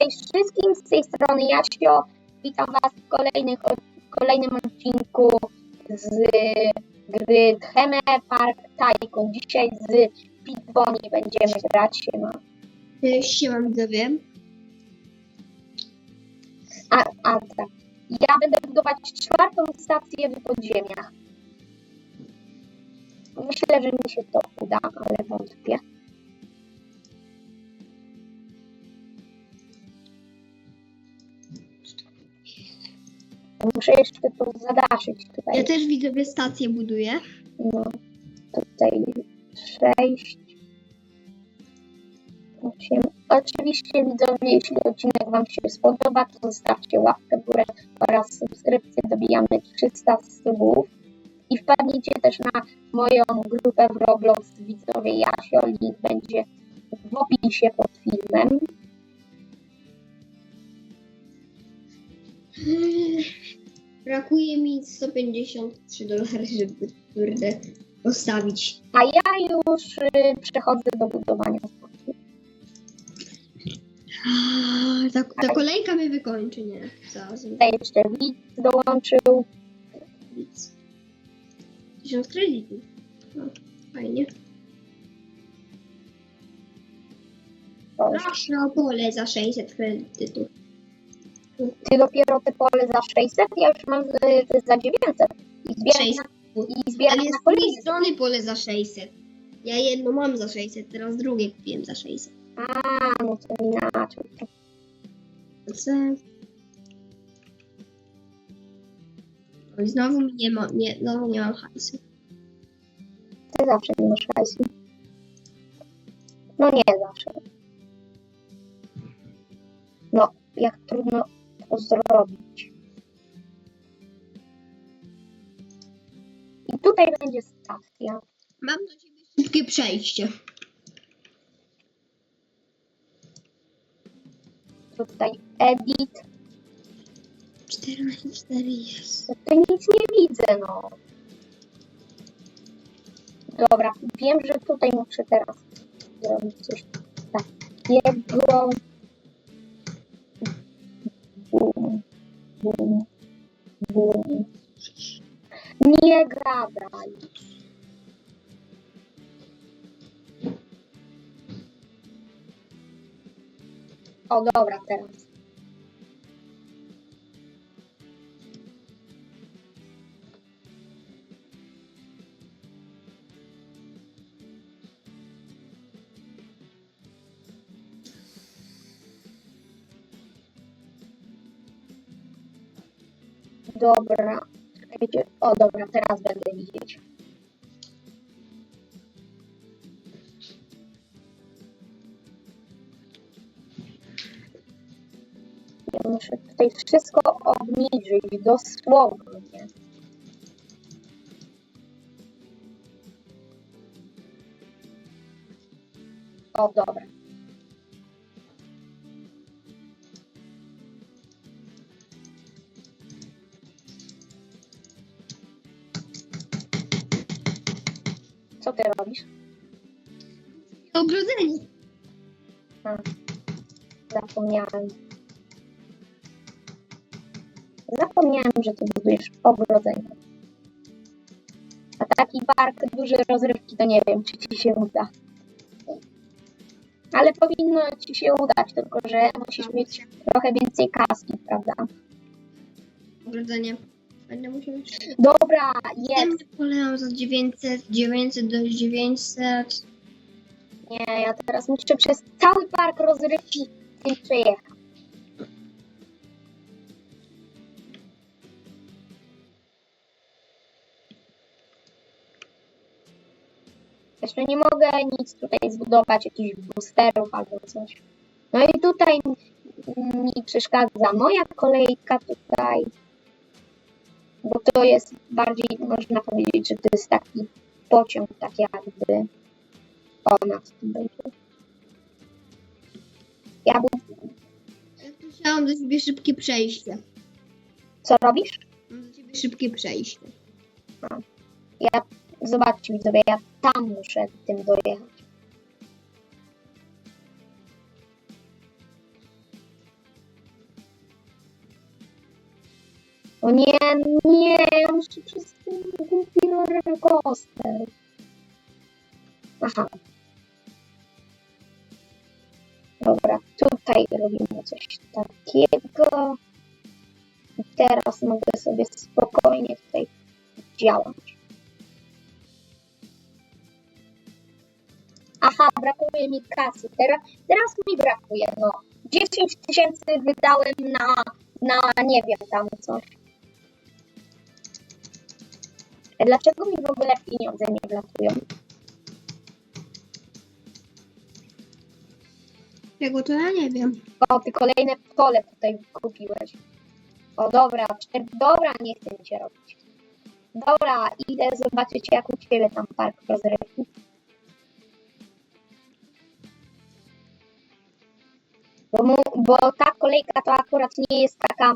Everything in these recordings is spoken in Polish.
Cześć wszystkim, z tej strony Jasio. Witam Was w, kolejnych, w kolejnym odcinku z gry Heme Park Tycoon. Dzisiaj z Pitbony będziemy grać się ma. Cześć, siema widzowie. A, a tak. Ja będę budować czwartą stację w podziemiach. Myślę, że mi się to uda, ale wątpię. Muszę jeszcze to zadaszyć tutaj. Ja też widzowie stację buduję. No, tutaj 6, 8. Oczywiście widzowie, jeśli odcinek Wam się spodoba, to zostawcie łapkę w górę oraz subskrypcję. Dobijamy 300 subów. I wpadnijcie też na moją grupę w Roblox widzowie Jasio. Link będzie w opisie pod filmem. Brakuje mi 153 dolary, żeby kurde postawić. A ja już y, przechodzę do budowania. Ah, Ta, ta kolejka mnie wykończy, nie? Zaraz. Tutaj jeszcze widz dołączył. Nic. 1000 kredytów. No, fajnie. Proszę o pole za 600 kredytów. Ty dopiero te pole za 600, ja już mam y, za 900. I zbieram, 600. na, i zbieram Ale na kolejne. strony pole za 600. Ja jedno mam za 600, teraz drugie kupiłem za 600. A, no to inaczej. Co? No i znowu mi nie, ma, nie, znowu nie mam hajsu. Ty zawsze nie masz hajsu. No nie zawsze. No, jak trudno zrobić. I tutaj będzie stacja. Mam do ciebie szybkie przejście. Tutaj edit. 14, 4 jest. To nic nie widzę, no. Dobra, wiem, że tutaj muszę teraz zrobić coś takiego. Nie gadaj. O, dobra, teraz. Dobra. Czekajcie. O, dobra, teraz będę widzieć. Ja muszę tutaj wszystko obniżyć dosłownie. O, dobra. Co ty robisz? Ogrodzenie. A, zapomniałem. Zapomniałem, że ty budujesz ogrodzenie. A taki park duży rozrywki to nie wiem, czy ci się uda. Ale powinno ci się udać, tylko że musisz mieć trochę więcej kaski, prawda? Ogrodzenie. Będę musiał... Dobra, Ja jest. polewam za 900, 900 do 900. Nie, ja teraz muszę przez cały park rozrywki tym przejechać. Jeszcze nie mogę nic tutaj zbudować, jakichś boosterów albo coś. No i tutaj mi przeszkadza moja kolejka tutaj. Bo to jest bardziej, można powiedzieć, że to jest taki pociąg, tak jakby. O, na co to będzie? Ja bu- Ja tu chciałam do ciebie szybkie przejście. Co robisz? Mam do ciebie szybkie przejście. Ja, zobaczcie widzowie, ja tam muszę tym dojechać. Nie, nie, ja muszę przez ten głupi roller coaster. Aha. Dobra, tutaj robimy coś takiego. I teraz mogę sobie spokojnie tutaj działać. Aha, brakuje mi kasy. Teraz, teraz mi brakuje, no. 10 tysięcy wydałem na, na nie wiem tam coś. Dlaczego mi w ogóle pieniądze nie wlatują? Czego to ja nie wiem. O, ty kolejne pole tutaj kupiłeś. O, dobra, dobra, nie chcę mi się robić. Dobra, idę zobaczyć jak u Ciebie tam park rozrywki. Bo, mu, bo ta kolejka to akurat nie jest taka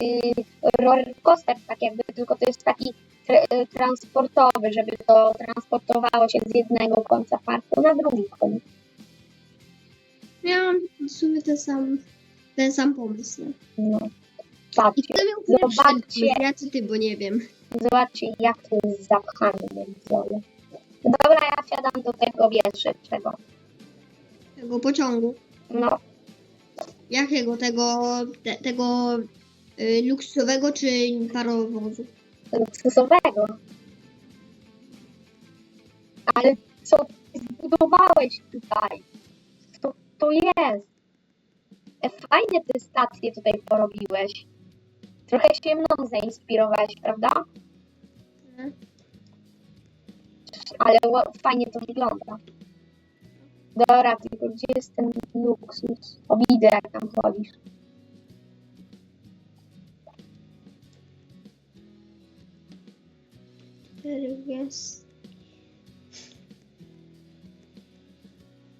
yy, roller coaster, tak jakby, tylko to jest taki y, transportowy, żeby to transportowało się z jednego końca parku na drugi koniec. Miałam w sumie ten sam, ten sam pomysł. No. I Patrzcie, kto miał ten Zobaczcie. Ja czy ty, bo nie wiem. Zobaczcie, jak to jest zapchane. Dobra, ja wsiadam do tego pierwszego. Tego pociągu. No, Jakiego? Tego, te, tego y, luksusowego czy parowozu? luksusowego. Ale co ty zbudowałeś tutaj? Co to jest? E, Fajnie te stacje tutaj porobiłeś. Trochę się mną zainspirowałeś, prawda? Nie? Ale ła- fajnie to wygląda. Dobra, tylko gdzie jest ten luksus? O, widzę jak tam chodzisz. Jest.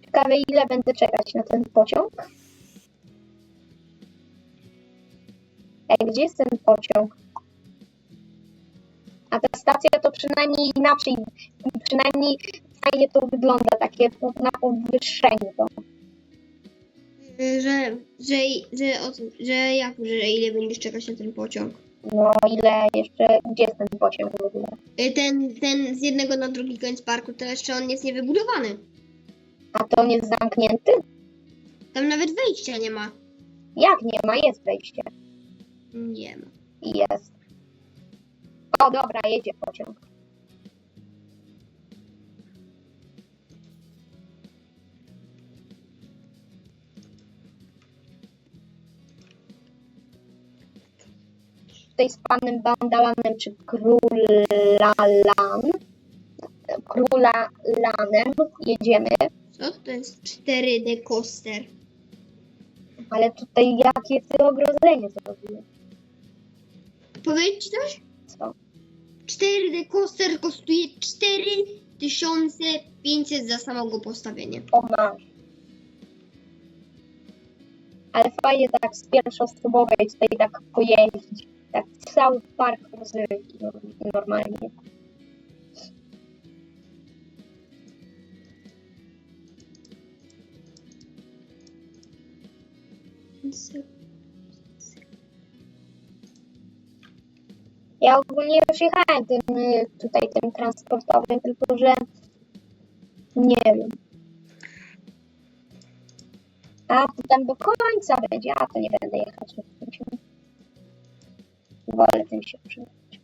Ciekawe ile będę czekać na ten pociąg. Ej, gdzie jest ten pociąg? A ta stacja to przynajmniej inaczej, przynajmniej fajnie to wygląda, takie na podwyższeniu to. Że, że, że, tym- że jak, że ile będziesz czekać na ten pociąg? No ile jeszcze, gdzie jest ten pociąg w ogóle? Y, Ten, ten z jednego na drugi koniec parku, to jeszcze on jest niewybudowany. A to on jest zamknięty? Tam nawet wejścia nie ma. Jak nie ma? Jest wejście. Nie ma. Jest. O dobra, jedzie pociąg. Tutaj z panem Bandalanem czy Królalan, Królalanem jedziemy, Co to jest 4D coaster? ale tutaj jakie ty ogrodzenie zrobiłeś? Powiedzieć ci coś? Co? 4D coaster kosztuje 4500 za samo go postawienie. O masz. Ale fajnie tak z pierwszoosobowej tutaj tak pojeździć. Tak cały park rozrywki no, normalnie. Ja ogólnie już jechałem tym y, tutaj tym transportowym, tylko że nie wiem. A to tam do końca będzie, a to nie będę jechać. Wolę tym się przyjechać.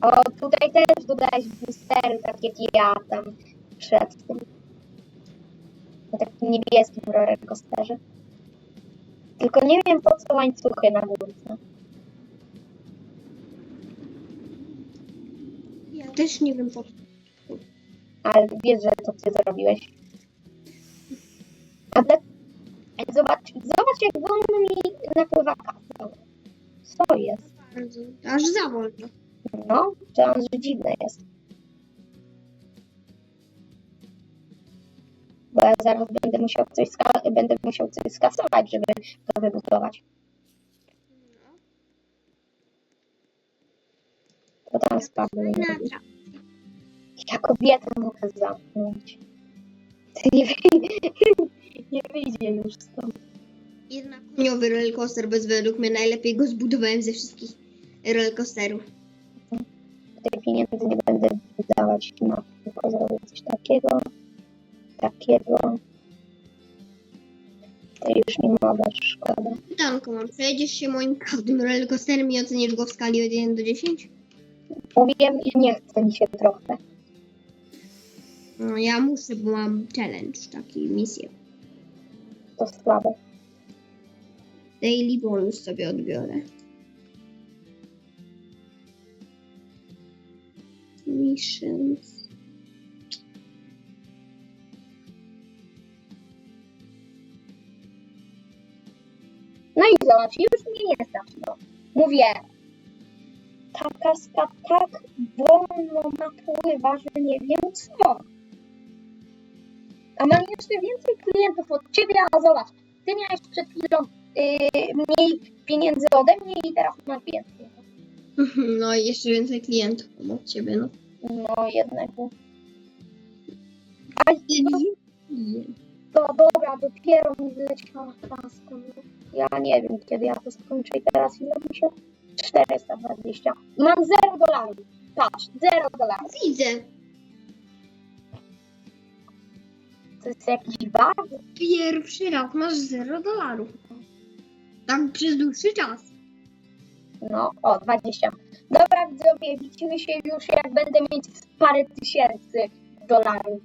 O, tutaj też dodałeś boostery, tak jak ja tam przed tym. Na takim niebieskim roller coasterze. Tylko nie wiem po co łańcuchy na górce. Ja też nie wiem po co. Ale wiesz, że to ty zrobiłeś. A tak, zobacz, zobacz jak wolno mi napływa kasa. Co jest? Bardzo. Aż za wolno. No, to on że dziwne jest. Bo ja zaraz będę musiał coś, będę musiał coś skasować, żeby to wybudować. To tam atrakcja. Ja kobietę mogę zamknąć. Ty nie. Nie wyjdzie już stąd. Jednak koniowy rollercoaster, bez według mnie najlepiej go zbudowałem ze wszystkich rollercoasterów. Tutaj pieniędzy nie będę wydawać na tylko zrobię coś takiego, takiego. To już nie mogę, szkoda. Pytanko mam, przejedziesz się moim każdym rollercoasterem i ocenisz go w skali od 1 do 10? Mówiłem, że nie chce mi się trochę. No ja muszę, bo mam challenge, taki misję. To słabe. Daily bonus sobie odbiorę. Missions. No i zobacz, już mnie nie. No. Mówię, ta kaska tak wolno napływa, że nie wiem co. A mam jeszcze więcej klientów od ciebie, a zobacz, ty miałeś przed chwilą yy, mniej pieniędzy ode mnie i teraz masz więcej. No i jeszcze więcej klientów od ciebie, no. No jednego. A to dobra, dopiero mi wyleciała kaska. No. Ja nie wiem, kiedy ja to skończę i teraz ile mi się? 420. Mam 0 dolarów. Patrz, 0 dolarów. Widzę. To jest jakiś bug? Pierwszy raz masz 0 dolarów. Tak przez dłuższy czas. No, o, 20. Dobra, widzowie, widzimy się już jak będę mieć parę tysięcy dolarów.